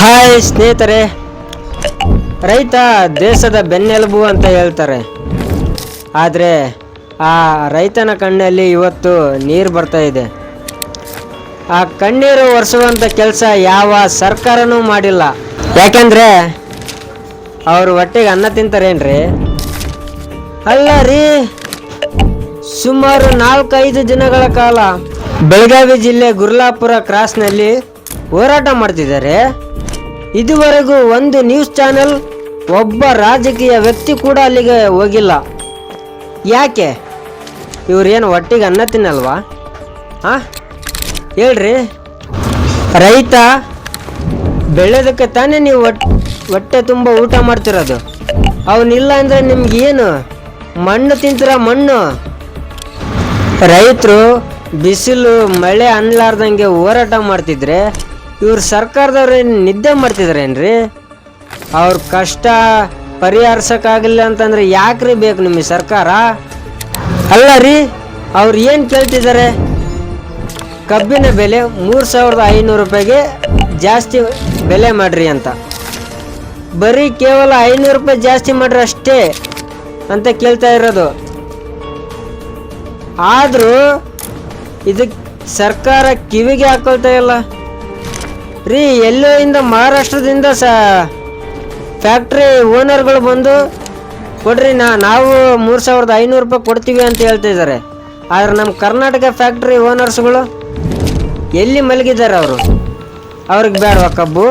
Hi ಸ್ನೇಹಿತರೆ. ರೈತ ದೇಶದ ಬೆನ್ನೆಲುಬು ಅಂತ ಹೇಳ್ತಾರೆ. ಆದರೆ ಆ ರೈತನ ಕಣ್ಣಲ್ಲಿ ಇವತ್ತು ನೀರು ಬರ್ತಾ ಇದೆ. ಆ ಕಣ್ಣೀರು ಒರೆಸುವಂಥ ಕೆಲಸ ಯಾವ ಸರ್ಕಾರನೂ ಮಾಡಿಲ್ಲ. ಯಾಕೆಂದರೆ ಅವರು ಹೊಟ್ಟೆಗೆ ಅನ್ನ ತಿಂತಾರೇನ್ರಿ? ಅಲ್ಲ ರೀ, ಸುಮಾರು ನಾಲ್ಕೈದು ದಿನಗಳ ಕಾಲ ಬೆಳಗಾವಿ ಜಿಲ್ಲೆ ಗುರ್ಲಾಪುರ ಕ್ರಾಸ್ನಲ್ಲಿ ಹೋರಾಟ ಮಾಡ್ತಿದ್ದಾರೆ. ಇದುವರೆಗೂ ಒಂದು ನ್ಯೂಸ್ ಚಾನೆಲ್ ಒಬ್ಬ ರಾಜಕೀಯ ವ್ಯಕ್ತಿ ಕೂಡ ಅಲ್ಲಿಗೆ ಹೋಗಿಲ್ಲ. ಯಾಕೆ? ಇವ್ರೇನು ಒಟ್ಟಿಗೆ ಅನ್ನ ತಿನ್ನಲ್ವಾ? ಆ? ಹೇಳ್ರಿ. ರೈತ ಬೆಳೆದಕ್ಕೆ ತಾನೇ ನೀವು ಹೊಟ್ ಹೊಟ್ಟೆ ತುಂಬ ಊಟ ಮಾಡ್ತಿರೋದು. ಅವನಿಲ್ಲ ಅಂದರೆ ನಿಮ್ಗೆ ಏನು ಮಣ್ಣು ತಿಂತೀರ ಮಣ್ಣು? ರೈತರು ಬಿಸಿಲು, ಮಳೆ ಅನ್ಲಾರ್ದಂಗೆ ಹೋರಾಟ ಮಾಡ್ತಿದ್ರೆ ಇವ್ರು ಸರ್ಕಾರದವ್ರು ಏನು ನಿದ್ದೆ ಮಾಡ್ತಿದ್ರೇನ್ರಿ? ಅವ್ರ ಕಷ್ಟ ಪರಿಹರಿಸೋಕ್ಕಾಗಲಿಲ್ಲ ಅಂತಂದ್ರೆ ಯಾಕ್ರಿ ಬೇಕು ನಿಮಗೆ ಸರ್ಕಾರ? ಅಲ್ಲ ರೀ, ಅವ್ರು ಏನು ಕೇಳ್ತಿದ್ದಾರೆ? ಕಬ್ಬಿನ ಬೆಲೆ ಮೂರು ಸಾವಿರದ ಐನೂರು ರೂಪಾಯಿಗೆ ಜಾಸ್ತಿ ಬೆಲೆ ಮಾಡ್ರಿ ಅಂತ. ಬರೀ ಕೇವಲ ಐನೂರು ರೂಪಾಯಿ ಜಾಸ್ತಿ ಮಾಡ್ರಿ ಅಷ್ಟೇ ಅಂತ ಕೇಳ್ತಾ ಇರೋದು. ಆದರೂ ಇದಕ್ಕೆ ಸರ್ಕಾರ ಕಿವಿಗೆ ಹಾಕೊಳ್ತಾ ಇಲ್ಲ. ರೀ, ಎಲ್ಲೋ ಇಂದ ಮಹಾರಾಷ್ಟ್ರದಿಂದ ಸ ಫ್ಯಾಕ್ಟ್ರಿ ಓನರ್ಗಳು ಬಂದು, ಕೊಡ್ರಿ ನಾ, ನಾವು ಮೂರು ಸಾವಿರದ ಐನೂರು ರೂಪಾಯಿ ಕೊಡ್ತೀವಿ ಅಂತ ಹೇಳ್ತಿದ್ದಾರೆ ಆದ್ರೆ ನಮ್ಮ ಕರ್ನಾಟಕ ಫ್ಯಾಕ್ಟ್ರಿ ಓನರ್ಸ್ಗಳು ಎಲ್ಲಿ ಮಲಗಿದ್ದಾರೆ ಅವರು? ಅವ್ರಿಗೆ ಬೇಡವಾ ಕಬ್ಬು?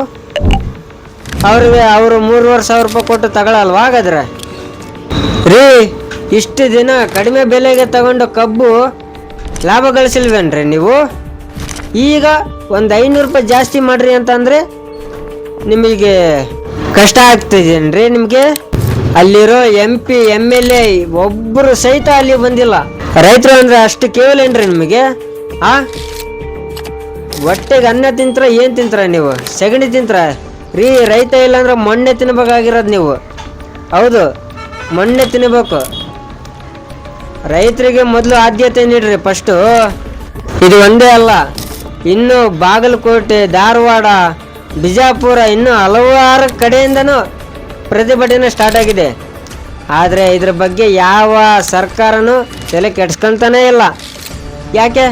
ಅವ್ರಿಗೆ ಅವರು ಮೂರುವರೆ ಸಾವಿರ ರೂಪಾಯಿ ಕೊಟ್ಟು ತಗೊಳಲ್ವಾ ಹಾಗಾದ್ರೆ? ರೀ, ಇಷ್ಟು ದಿನ ಕಡಿಮೆ ಬೆಲೆಗೆ ತಗೊಂಡು ಕಬ್ಬು ಲಾಭ ಗಳಿಸಿಲ್ವೇನ್ರಿ ನೀವು? ಈಗ ಒಂದು ಐನೂರು ರೂಪಾಯಿ ಜಾಸ್ತಿ ಮಾಡ್ರಿ ಅಂತಂದರೆ ನಿಮಗೆ ಕಷ್ಟ ಆಗ್ತಿದೇನ್ರಿ ನಿಮಗೆ? ಅಲ್ಲಿರೋ M P M L A ಒಬ್ಬರು ಸಹಿತ ಅಲ್ಲಿ ಬಂದಿಲ್ಲ. ರೈತರು ಅಂದರೆ ಅಷ್ಟು ಕೇವಲ ಏನ್ರಿ ನಿಮಗೆ? ಆ? ಹೊಟ್ಟೆಗೆ ಅನ್ನ ತಿಂತರ, ಏನು ತಿಂತರ ನೀವು? ಸಗಣಿ ತಿಂತರ? ರೀ ರೈತ ಇಲ್ಲಾಂದ್ರೆ ಮಣ್ಣೆ ತಿನ್ಬೇಕಾಗಿರೋದು ನೀವು. ಹೌದು, ಮಣ್ಣೆ ತಿನ್ನಬೇಕು ರೈತರಿಗೆ ಮೊದಲು ಆದ್ಯತೆ ನೀಡ್ರಿ ಫಸ್ಟು ಇದು ಒಂದೇ ಅಲ್ಲ. ಇನ್ನು ಬಾಗಲಕೋಟೆ, ಧಾರವಾಡ, ಬಿಜಾಪುರ ಇನ್ನು ಹಲವಾರು ಕಡೆಯಿಂದನೂ ಪ್ರತಿಭಟನೆ ಸ್ಟಾರ್ಟ್ ಆಗಿದೆ. ಆದರೆ ಇದ್ರ ಬಗ್ಗೆ ಯಾವ ಸರ್ಕಾರನೂ ತಲೆ ಕೆಡ್ಸ್ಕೊಂತಾನೇ ಇಲ್ಲ. ಯಾಕೆ?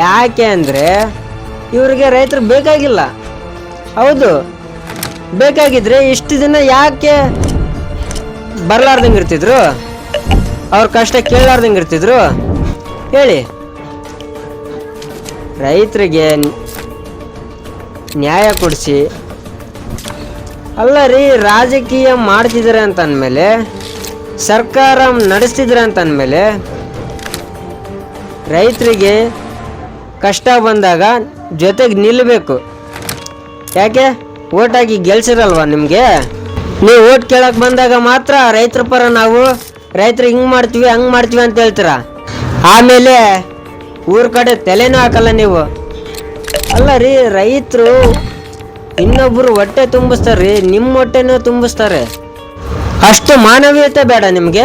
ಯಾಕೆ ಅಂದರೆ ಇವರಿಗೆ ರೈತರು ಬೇಕಾಗಿಲ್ಲ. ಹೌದು, ಬೇಕಾಗಿದ್ರೆ ಇಷ್ಟು ದಿನ ಯಾಕೆ ಬರಲಾರ್ದಂಗೆ ಇರ್ತಿದ್ರು? ಅವ್ರ ಕಷ್ಟ ಕೇಳಲಾರ್ದಂಗೆ ಇರ್ತಿದ್ರು? ಹೇಳಿ. ರೈತರಿಗೆ ನ್ಯಾಯ ಕೊಡಿಸಿ. ಅಲ್ಲ ರೀ ರಾಜಕೀಯ ಮಾಡ್ತಿದ್ದಾರೆ ಅಂತ ಅಂದಮೇಲೆ ಸರ್ಕಾರ ನಡೆಸ್ತಿದ್ರೆ ಅಂತ ಅಂದಮೇಲೆ ರೈತರಿಗೆ ಕಷ್ಟ ಬಂದಾಗ ಜೊತೆಗೆ ನಿಲ್ಲಬೇಕು ಯಾಕೆ? ಓಟಾಗಿ ಗೆಲ್ಸಿರಲ್ವ ನಿಮಗೆ? ನೀವು ಓಟ್ ಕೇಳಕ್ಕೆ ಬಂದಾಗ ಮಾತ್ರ ರೈತರ ಪರ ನಾವು ರೈತರು ಹಿಂಗೆ ಮಾಡ್ತೀವಿ, ಹಂಗೆ ಮಾಡ್ತೀವಿ ಅಂತ ಹೇಳ್ತೀರಾ? ಆಮೇಲೆ ಊರ ಕಡೆ ತಲೆನೂ ಹಾಕಲ್ಲ ನೀವು. ಅಲ್ಲ ರೀ ರೈತರು ಇನ್ನೊಬ್ಬರು ಹೊಟ್ಟೆ ತುಂಬಿಸ್ತಾರೆ ರೀ ನಿಮ್ಮ ಹೊಟ್ಟೆನೂ ತುಂಬಿಸ್ತಾರೆ. ಅಷ್ಟು ಮಾನವೀಯತೆ ಬೇಡ ನಿಮಗೆ.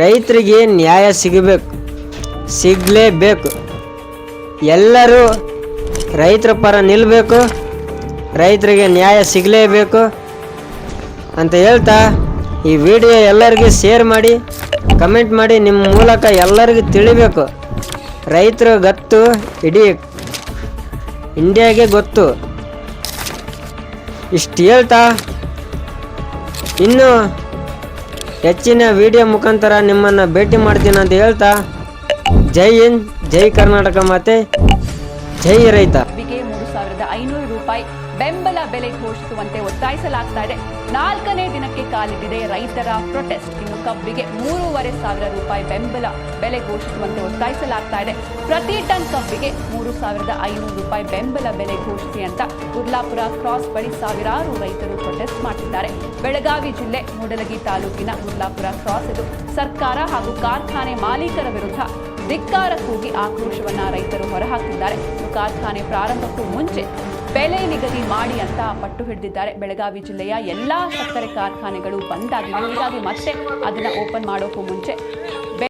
ರೈತರಿಗೆ ನ್ಯಾಯ ಸಿಗಬೇಕು, ಸಿಗಲೇಬೇಕು. ಎಲ್ಲರೂ ರೈತರ ಪರ ನಿಲ್ಲಬೇಕು ರೈತರಿಗೆ ನ್ಯಾಯ ಸಿಗಲೇಬೇಕು ಅಂತ ಹೇಳ್ತಾ ಈ ವಿಡಿಯೋ ಎಲ್ಲರಿಗೂ ಶೇರ್ ಮಾಡಿ ಕಮೆಂಟ್ ಮಾಡಿ, ನಿಮ್ಮ ಮೂಲಕ ಎಲ್ಲರಿಗೂ ತಿಳಿಬೇಕು. ರೈತರು ಗತ್ತು ಇಡೀ ಇಂಡಿಯಾಗೆ ಗೊತ್ತು. ಇಷ್ಟು ಹೇಳ್ತಾ, ಇನ್ನು ಹೆಚ್ಚಿನ ವಿಡಿಯೋ ಮುಖಾಂತರ ನಿಮ್ಮನ್ನು ಭೇಟಿ ಮಾಡ್ತೀನಿ ಅಂತ ಹೇಳ್ತಾ, ಜೈ ಹಿಂದ್, ಜೈ ಕರ್ನಾಟಕ ಮಾತೆ, ಜೈ ರೈತ. ಬೆಲೆ ಘೋಷಿಸುವಂತೆ ಒತ್ತಾಯಿಸಲಾಗ್ತಾ ಇದೆ. ನಾಲ್ಕನೇ ದಿನಕ್ಕೆ ಕಾಲಿಟ್ಟಿದೆ ರೈತರ ಪ್ರೊಟೆಸ್ಟ್. ಇನ್ನು ಕಬ್ಬಿಗೆ ಮೂರುವರೆ ಸಾವಿರ ರೂಪಾಯಿ ಬೆಂಬಲ ಬೆಲೆ ಘೋಷಿಸುವಂತೆ ಒತ್ತಾಯಿಸಲಾಗ್ತಾ ಇದೆ. ಪ್ರತಿ ಟನ್ ಕಬ್ಬಿಗೆ ಮೂರು ಸಾವಿರದ ಐನೂರು ರೂಪಾಯಿ ಬೆಂಬಲ ಬೆಲೆ ಘೋಷಿಸಿ ಅಂತ ಉರ್ಲಾಪುರ ಕ್ರಾಸ್ ಬಳಿ ಸಾವಿರಾರು ರೈತರು ಪ್ರೊಟೆಸ್ಟ್ ಮಾಡಿದ್ದಾರೆ ಬೆಳಗಾವಿ ಜಿಲ್ಲೆ ಮೂಡಲಗಿ ತಾಲೂಕಿನ ಉರ್ಲಾಪುರ ಕ್ರಾಸ್ ಇದು ಸರ್ಕಾರ ಹಾಗೂ ಕಾರ್ಖಾನೆ ಮಾಲೀಕರ ವಿರುದ್ಧ ಧಿಕ್ಕಾರ ಕೂಗಿ ಆಕ್ರೋಶವನ್ನ ರೈತರು ಹೊರಹಾಕಿದ್ದಾರೆ. ಕಾರ್ಖಾನೆ ಪ್ರಾರಂಭಕ್ಕೂ ಮುಂಚೆ ಬೆಲೆ ನಿಗದಿ ಮಾಡಿ ಅಂತ ಪಟ್ಟು ಹಿಡಿದಿದ್ದಾರೆ. ಬೆಳಗಾವಿ ಜಿಲ್ಲೆಯ ಎಲ್ಲಾ ಸಕ್ಕರೆ ಕಾರ್ಖಾನೆಗಳು ಬಂದ್ ಆಗಿವೆ. ಹೀಗಾಗಿ ಮತ್ತೆ ಅದನ್ನ ಓಪನ್ ಮಾಡೋಕ್ಕೂ ಮುಂಚೆ